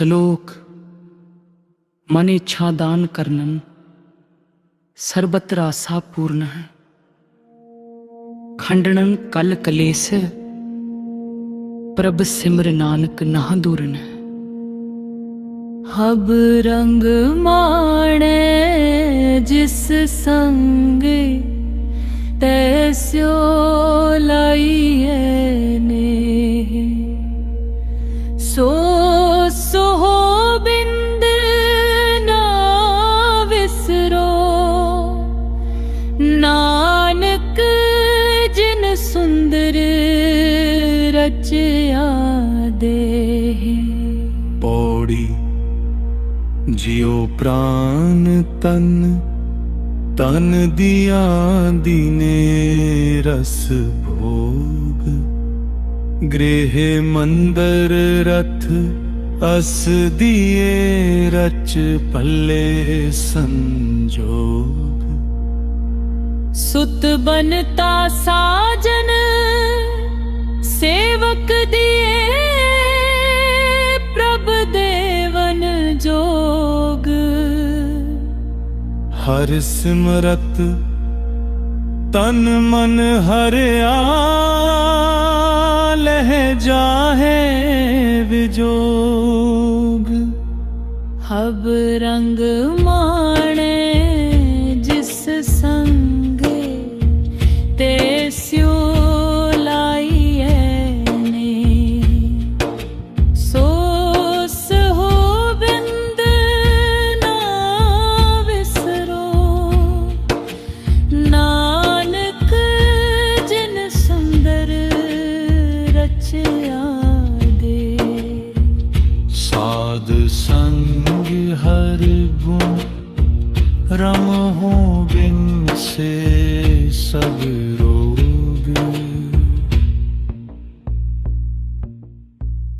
ਸਲੋਕ, ਮਨ ਇੱਛਾ ਦਾਨ ਕਰਨਨ, ਸਰਬਤ ਰਾਸਾ ਪੂਰਨ ਹੈ। ਖੰਡਨਨ ਕਲ ਕਲੇਸ, ਪ੍ਰਭ ਸਿਮਰ ਨਾਨਕ ਨਾਹ ਦੂਰਨ ਹੈ। ਹਬ ਰੰਗ ਮਾਣੇ ਜਿਸ ਸੰਗ ਤੈਸਿਓ ਲਾਈਏ ਨੇ ਸੋ ਸੋ सुन्दर रचया पौढ़ी जियो प्राण तन तन दिया दियादिने रस भोग। गृह गृहे रथ अस दिए रच पल्ले संजोग। ਸੁਤ ਬਨਤਾ ਸਾਜਨ ਸੇਵਕ ਦੀਏ ਪ੍ਰਭ ਦੇਵਨ ਜੋਗ। ਹਰ ਸਿਮਰਤ ਤਨ ਮਨ ਹਰਿਆ ਲਹਿ ਜਾਹੇ ਵਿਜੋਗ। ਹਬ ਰੰਗ ਮਾਣੇ संग हर गुण रम हो बिन से सब रो